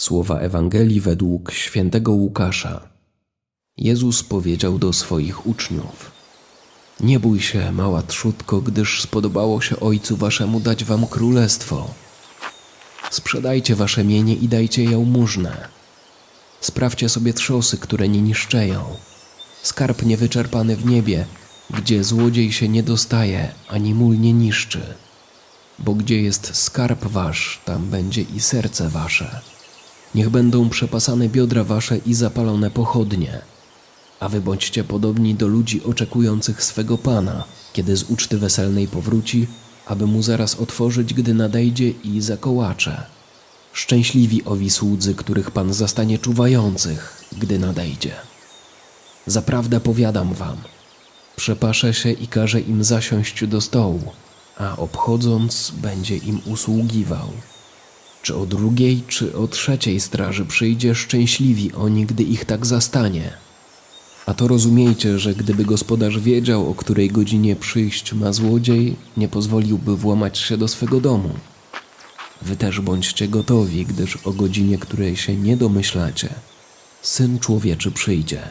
Słowa Ewangelii według świętego Łukasza. Jezus powiedział do swoich uczniów: Nie bój się, mała trzutko, gdyż spodobało się Ojcu Waszemu dać Wam królestwo. Sprzedajcie Wasze mienie i dajcie jałmużnę. Sprawdźcie sobie trzosy, które nie niszczeją, skarb niewyczerpany w niebie, gdzie złodziej się nie dostaje, ani mól nie niszczy. Bo gdzie jest skarb wasz, tam będzie i serce wasze. Niech będą przepasane biodra wasze i zapalone pochodnie. A wy bądźcie podobni do ludzi oczekujących swego Pana, kiedy z uczty weselnej powróci, aby mu zaraz otworzyć, gdy nadejdzie i zakołacze. Szczęśliwi owi słudzy, których Pan zastanie czuwających, gdy nadejdzie. Zaprawdę powiadam wam, przepaszę się i każe im zasiąść do stołu, a obchodząc będzie im usługiwał. Czy o drugiej, czy o trzeciej straży przyjdzie szczęśliwi oni, gdy ich tak zastanie. A to rozumiejcie, że gdyby gospodarz wiedział, o której godzinie przyjść ma złodziej, nie pozwoliłby włamać się do swego domu. Wy też bądźcie gotowi, gdyż o godzinie, której się nie domyślacie, syn człowieczy przyjdzie.